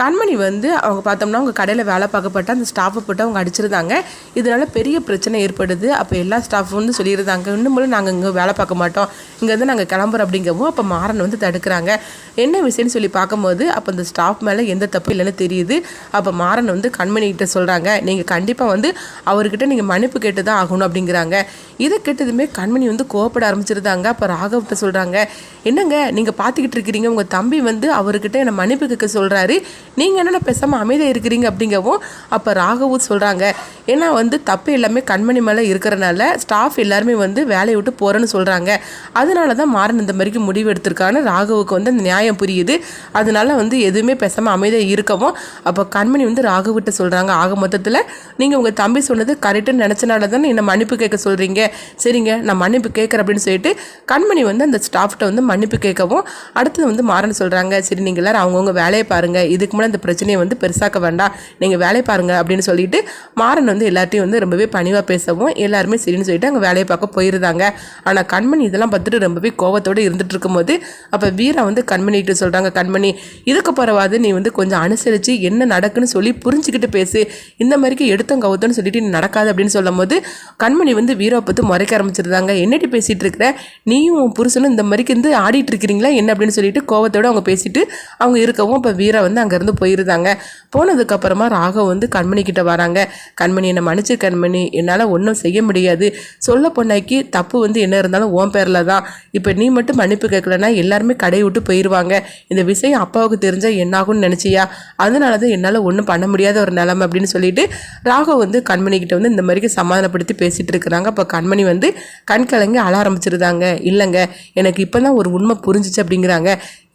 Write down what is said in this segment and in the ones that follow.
கண்மணி வந்து அவங்க பார்த்தோம்னா அவங்க கடையில் வேலை பார்க்கப்பட்ட அந்த ஸ்டாஃபை போட்டு அவங்க அடிச்சிருந்தாங்க. இதனால் பெரிய பிரச்சனை ஏற்படுது. அப்போ எல்லா ஸ்டாஃபும் வந்து சொல்லியிருந்தாங்க இன்னும் போல நாங்கள் இங்கே வேலை பார்க்க மாட்டோம். இங்கேருந்து நாங்கள் கிளம்புறோம் அப்படிங்கவும் அப்போ மாறன் வந்து தடுக்கிறாங்க. என்ன விஷயம்னு சொல்லி பார்க்கும்போது அப்போ அந்த ஸ்டாஃப் மேலே எந்த தப்பு இல்லைன்னு தெரியுது. அப்போ மாறன் வந்து கண்மணி கிட்ட சொல்கிறாங்க நீங்கள் கண்டிப்பாக வந்து அவர்கிட்ட நீங்கள் மன்னிப்பு கேட்டு தான் ஆகணும் அப்படிங்கிறாங்க. இதை கேட்டதுமே கண்மணி வந்து கோவப்பட ஆரம்பிச்சிருந்தாங்க. அப்போ ராகவ்கிட்ட சொல்கிறாங்க என்னங்க நீங்கள் பார்த்துக்கிட்டு இருக்கிறீங்க. உங்கள் தம்பி வந்து அவர்கிட்ட என்னை மன்னிப்பு கேட்க சொல்கிறாரு நீங்கள் என்னென்ன பேசாமல் அமைதியாக இருக்கிறீங்க அப்படிங்கவும் அப்போ ராகவும் சொல்கிறாங்க ஏன்னா வந்து தப்பு எல்லாமே கண்மணி மேலே இருக்கிறனால ஸ்டாஃப் எல்லாருமே வந்து வேலையை விட்டு போகிறேன்னு சொல்கிறாங்க அதனால தான் மாறன் இந்த மாதிரிக்கு முடிவு எடுத்திருக்கான்னு ராகவுக்கு வந்து அந்த நியாயம் புரியுது. அதனால வந்து எதுவுமே பேசாமல் அமைதியாக இருக்கவும் அப்போ கண்மணி வந்து ராகவிட்ட சொல்கிறாங்க ஆக மொத்தத்தில் நீங்கள் உங்கள் தம்பி சொன்னது கரெக்டுன்னு நினச்சனால தானே என்னை மன்னிப்பு கேட்க சொல்கிறீங்க சரிங்க நான் மன்னிப்பு கேட்குறேன் அப்படின்னு சொல்லிட்டு கண்மணி வந்து அந்த ஸ்டாஃப்கிட்ட வந்து மன்னிப்பு கேட்கவும் அடுத்தது வந்து மாறன் சொல்கிறாங்க சரி நீங்கள் எல்லாரும் அவங்கவுங்க வேலையை பாருங்கள் இதுக்கு முன்னாடி அந்த பிரச்சனையை வந்து பெருசாக்க வேண்டாம். நீங்கள் வேலையை பாருங்கள் அப்படின்னு சொல்லிட்டு மாறன் வந்து எல்லார்ட்டையும் வந்து ரொம்பவே பணிவாக பேசவும் எல்லாருமே சரின்னு சொல்லிட்டு அங்கே வேலையை பார்க்க போயிருந்தாங்க. ஆனால் கண்மணி இதெல்லாம் பார்த்துட்டு ரொம்பவே கோவத்தோடு இருந்துட்டு இருக்கும்போது அப்போ வீரா வந்து கண்மணிகிட்ட சொல்கிறாங்க கண்மணி இதுக்கு பிறவாது நீ வந்து கொஞ்சம் அனுசரித்து என்ன நடக்குன்னு சொல்லி புரிஞ்சுக்கிட்டு பேசு. இந்த மாதிரிக்கு எடுத்தோம் கவுத்தோன்னு சொல்லிட்டு நீ நடக்காது அப்படின்னு சொல்லும் போது கண்மணி வந்து வீரா பார்த்து முறைக்க ஆரம்பிச்சிருந்தாங்க. என்னடி பேசிகிட்டு இருக்கிற? நீயும் புருஷனும் இந்த மாதிரிக்கு வந்து ஆடிட்டு இருக்கிறீங்களா? என்ன? அப்படின்னு சொல்லிட்டு கோவத்தோடு அவங்க பேசிட்டு அவங்க இருக்கவும் இப்போ வீரா வந்து அங்கேருந்து போயிருந்தாங்க. போனதுக்கப்புறமா ராகவ் வந்து கண்மணி கிட்ட வராங்க. கண்மணி என்னை மன்னிச்சு கண்மணி. என்னால் ஒன்றும் செய்ய முடியாது. சொல்ல பொண்ணைக்கு தப்பு வந்து என்ன இருந்தாலும் ஓன் பேரில் தான். இப்போ நீ மட்டும் மன்னிப்பு கேட்கலன்னா எல்லாருமே கடையை விட்டு போயிடுவாங்க இந்த விஷயம் அப்பாவுக்கு தெரிஞ்சால் என்னாகும்னு நினச்சியா? அதனால தான் என்னால் ஒன்றும் பண்ண முடியாத ஒரு நிலைமை அப்படின்னு சொல்லிட்டு ராகவ் வந்து கண்மணி கிட்ட வந்து இந்த மாதிரிக்கு சமாதானப்படுத்தி பேசிட்டு இருக்கிறாங்க. அப்போ கண்மணி வந்து கண் கலங்கி அழ ஆரம்பிச்சிருந்தாங்க. இல்லைங்க எனக்கு இப்போ தான் ஒரு உண்மை புரிஞ்சிச்சு அப்படிங்கிறாங்க.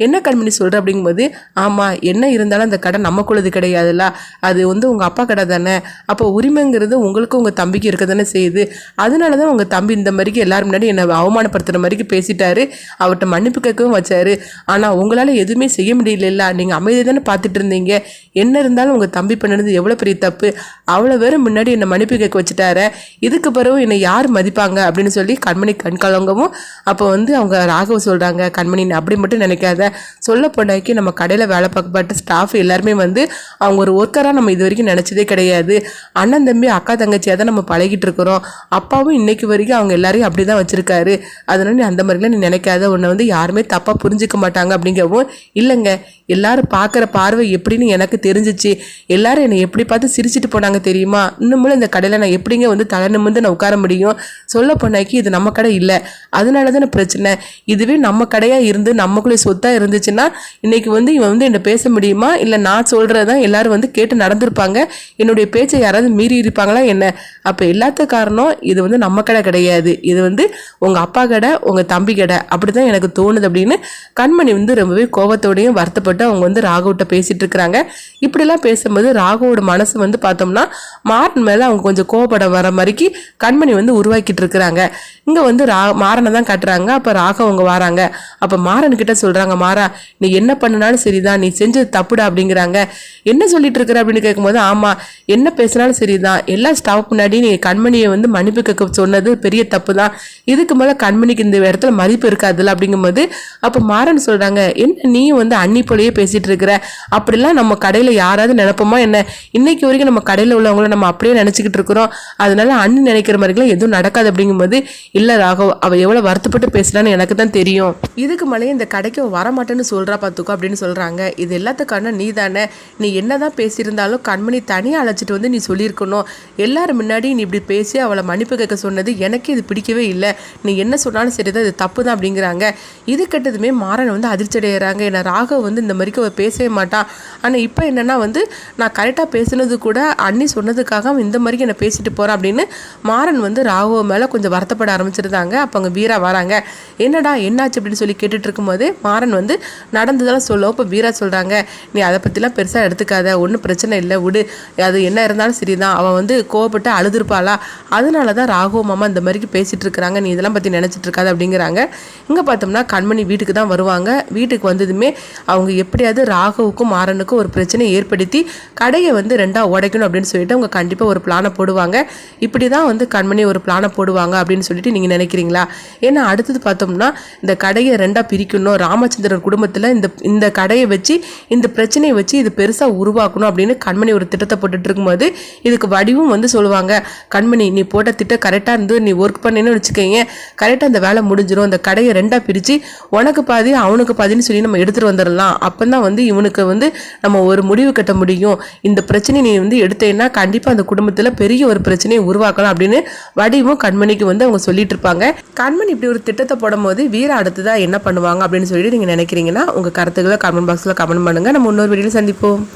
என்ன கண்மணி சொல்கிற அப்படிங்கும்போது ஆமாம் என்ன இருந்தாலும் அந்த கடை நமக்குள்ளது கிடையாதுல்ல. அது வந்து உங்கள் அப்பா கடை தானே. அப்போ உரிமைங்கிறது உங்களுக்கும் உங்கள் தம்பிக்கு இருக்க தானே செய்யுது. அதனால தான் உங்கள் தம்பி இந்த மாதிரிக்கு எல்லாரும் முன்னாடி என்னை அவமானப்படுத்துகிற மாதிரிக்கு பேசிட்டாரு. அவர்கிட்ட மன்னிப்பு கேட்கவும் வச்சாரு. ஆனால் உங்களால் எதுவுமே செய்ய முடியல நீங்கள் அமைதி தானே பார்த்துட்டு இருந்தீங்க. என்ன இருந்தாலும் உங்கள் தம்பி பண்ணினது எவ்வளோ பெரிய தப்பு. அவ்வளோ பேரும் முன்னாடி என்னை மன்னிப்பு கேட்க வச்சுட்டாரு. இதுக்கு பிறகு என்னை யார் மதிப்பாங்க அப்படின்னு சொல்லி கண்மணி கண் கலங்கவும் அப்போ வந்து அவங்க ராகவ சொல்கிறாங்க கண்மணி அப்படி மட்டும் நினைக்காத. சொல்ல போனாக்கி நம்ம கடையில் வேலை பார்க்கப்பட்ட ஸ்டாஃப் எல்லாருமே வந்து அவங்க ஒரு ஒர்க்கராக நம்ம இது வரைக்கும் நினச்சதே கிடையாது. அண்ணன் தம்பி அக்கா தங்கச்சியாக தான் நம்ம பழகிட்டு இருக்கிறோம். அப்பாவும் இன்னைக்கு வரைக்கும் அவங்க எல்லாரையும் அப்படி தான் வச்சுருக்காரு. அதனால நீ அந்த மாதிரிலாம் நீ நினைக்காத. உன்னை வந்து யாருமே தப்பாக புரிஞ்சுக்க மாட்டாங்க அப்படிங்கவும் இல்லைங்க. எல்லாரும் பார்க்குற பார்வை எப்படின்னு எனக்கு தெரிஞ்சிச்சு. எல்லாரும் என்னை எப்படி பார்த்து சிரிச்சிட்டு போனாங்க தெரியுமா? இன்னும் இந்த கடையில் நான் எப்படிங்க வந்து தலை நிமிர்ந்து நான் உட்கார முடியும்? சொல்ல போனாக்கி இது நம்ம கடை இல்லை. அதனால தானே பிரச்சனை. இதுவே நம்ம கடையாக இருந்து நமக்குள்ளே சொத்தாக இருந்துச்சுன்னா இன்னைக்கு வந்து இவன் வந்து என்ன பேச முடியுமா? இல்லை நான் சொல்கிறதான் எல்லாரும் வந்து கேட்டு நடந்திருப்பாங்க. என்னுடைய பேச்சை யாராவது மீறி இருப்பாங்களா என்ன? அப்போ எல்லாத்த காரணம் இது வந்து நம்ம கடை கிடையாது. இது வந்து உங்கள் அப்பா கடை உங்கள் தம்பி கடை. அப்படி தான் எனக்கு தோணுது அப்படின்னு கண்மணி வந்து ரொம்பவே கோபத்தோடையும் வருத்தப்பட்டு அவங்க வந்து ராகவ்கிட்ட பேசிகிட்டு இருக்கிறாங்க. இப்படிலாம் பேசும்போது ராகவோட மனசு வந்து பார்த்தோம்னா மாறன் மேலே அவங்க கொஞ்சம் கோபப்பட வர மாதிரிக்கு கண்மணி வந்து உருவாக்கிட்டு இருக்கிறாங்க. இங்கே வந்து ரா மாறனை தான் காட்டுறாங்க. அப்போ ராகவ் அவங்க வராங்க. அப்போ மாறன் கிட்ட சொல்கிறாங்க மாறா நீ என்ன பண்ணினாலும் சரிதான் நீ செஞ்சது தப்புடா அப்படிங்கிறாங்க. என்ன சொல்லிட்டு இருக்கிற அப்படின்னு கேட்கும்போது ஆமாம் என்ன பேசினாலும் சரிதான். எல்லா ஸ்டாஃப் முன்னாடி நீ கண்மணியை வந்து மன்னிப்பு கேட்க சொன்னது பெரிய தப்பு தான் இதுக்கு மேலே கண்மணிக்கு இந்த இடத்துல மதிப்பு இருக்காதுல்ல அப்படிங்கும்போது அப்போ மாறன் சொல்கிறாங்க என்ன நீயும் வந்து அன்னி போலயே பேசிகிட்டு இருக்கிற? அப்படிலாம் நம்ம கடையில் யாராவது நினைப்போமா என்ன? இன்னைக்கு வரைக்கும் நம்ம கடையில் உள்ளவங்கள நம்ம அப்படியே நினச்சிக்கிட்டு இருக்கிறோம். அதனால அண்ணி நினைக்கிற மாதிரிலாம் எதுவும் நடக்காது அப்படிங்கும்போது இல்லை ராகவ் அவள் எவ்வளோ வருத்தப்பட்டு பேசுகிறான்னு எனக்கு தான் தெரியும். இதுக்கு மேலேயே இந்த கடைக்கு வர வரமாட்டேன்னு சொல்கிறா பார்த்துக்கோ அப்படின்னு சொல்கிறாங்க இது எல்லாத்துக்கான நீ தானே நீ என்னதான் பேசியிருந்தாலும் கண்மணி தனியாக அழைச்சிட்டு வந்து நீ சொல்லியிருக்கணும். எல்லாரும் முன்னாடி நீ இப்படி பேசி அவளை மன்னிப்பு கேட்க சொன்னது எனக்கு இது பிடிக்கவே இல்லை. நீ என்ன சொன்னாலும் சரிதான் இது தப்பு தான் அப்படிங்கிறாங்க. இது கெட்டதுமே மாறன் வந்து அதிர்ச்சி அடைகிறாங்க ஏன்னா ராகவ் வந்து இந்த மாதிரிக்கு அவள் பேசவே மாட்டான் ஆனால் இப்போ என்னென்னா வந்து நான் கரெக்டாக பேசுனது கூட அண்ணி சொன்னதுக்காக அவன் இந்த மாதிரிக்கு என்னை பேசிட்டு போகிறான் அப்படின்னு மாறன் வந்து ராகவ மேலே கொஞ்சம் வருத்தப்பட ஆரம்பிச்சிருந்தாங்க. அப்போ அங்கே வீரா வராங்க. என்னடா என்னாச்சு அப்படின்னு சொல்லி கேட்டுட்டு இருக்கும்போது மாறன் வந்து நடந்ததெல்லாம் சொல்லுவோம் இப்போ வீரா சொல்கிறாங்க நீ அதை பற்றிலாம் பெருசாக எடுத்துக்காத ஒன்றும் பிரச்சனை இல்லை விடு. அது என்ன இருந்தாலும் சரிதான். அவன் வந்து கோவப்பட்டு அழுதுருப்பாளா? அதனால தான் ராகவ மாமா இந்த மாதிரி பேசிகிட்டு இருக்கிறாங்க. நீ இதெல்லாம் பற்றி நினச்சிட்டு இருக்காது அப்படிங்கிறாங்க. இங்கே பார்த்தோம்னா கண்மணி வீட்டுக்கு தான் வருவாங்க. வீட்டுக்கு வந்ததுமே அவங்க எப்படியாவது ராகவுக்கும் மாறனுக்கும் ஒரு பிரச்சனை ஏற்படுத்தி கடையை வந்து ரெண்டாக உடைக்கணும் அப்படின்னு சொல்லிட்டு அவங்க கண்டிப்பாக ஒரு பிளானை போடுவாங்க. இப்படி தான் வந்து கண்மணி ஒரு பிளானை போடுவாங்க அப்படின்னு சொல்லிட்டு நீங்கள் நினைக்கிறீங்களா? ஏன்னா அடுத்தது பார்த்தோம்னா இந்த கடையை ரெண்டாக பிரிக்கணும். ராமச்சந்திரன் குடும்பத்தில் இந்த இந்த கடையை வச்சு இந்த பிரச்சனையை வச்சு இது பெருசாக உருவாக்கணும் அப்படின்னு கண்மணி ஒரு திட்டத்தை போட்டுட்டு இருக்கும்போது இதுக்கு வடிவும் வந்து சொல்லுவாங்க. கண்மணி நீ போட்ட திட்டம் கரெக்டாக இருந்து நீ ஒர்க் பண்ணின்னு வச்சுக்கோங்க. கரெக்டாக அந்த வேலை முடிஞ்சிடும் அந்த கடையை ரெண்டாக பிரித்து உனக்கு பாதி அவனுக்கு பாதின்னு சொல்லி நம்ம எடுத்துகிட்டு வந்துடலாம். அப்போ தான் வந்து இவனுக்கு வந்து நம்ம ஒரு முடிவு கட்ட முடியும். இந்த பிரச்சனை நீ வந்து எடுத்தேன்னா கண்டிப்பாக அந்த குடும்பத்தில் பெரிய ஒரு பிரச்சனையை உருவாக்கலாம் அப்படின்னு வடிவும் கண்மணிக்கு வந்து அவங்க சொல்லிட்டு இருப்பாங்க. கண்மணி இப்படி ஒரு திட்டத்தை போடும்போது வீர அடுத்ததாக என்ன பண்ணுவாங்க அப்படின்னு சொல்லிட்டு நீங்கள் நினைக்கிறீங்கன்னா உங்கள் கருத்துக்களை கமெண்ட் பாக்ஸில் கமெண்ட் பண்ணுங்கள் நம்ம இன்னொரு வீடியோவில் சந்திப்போம்.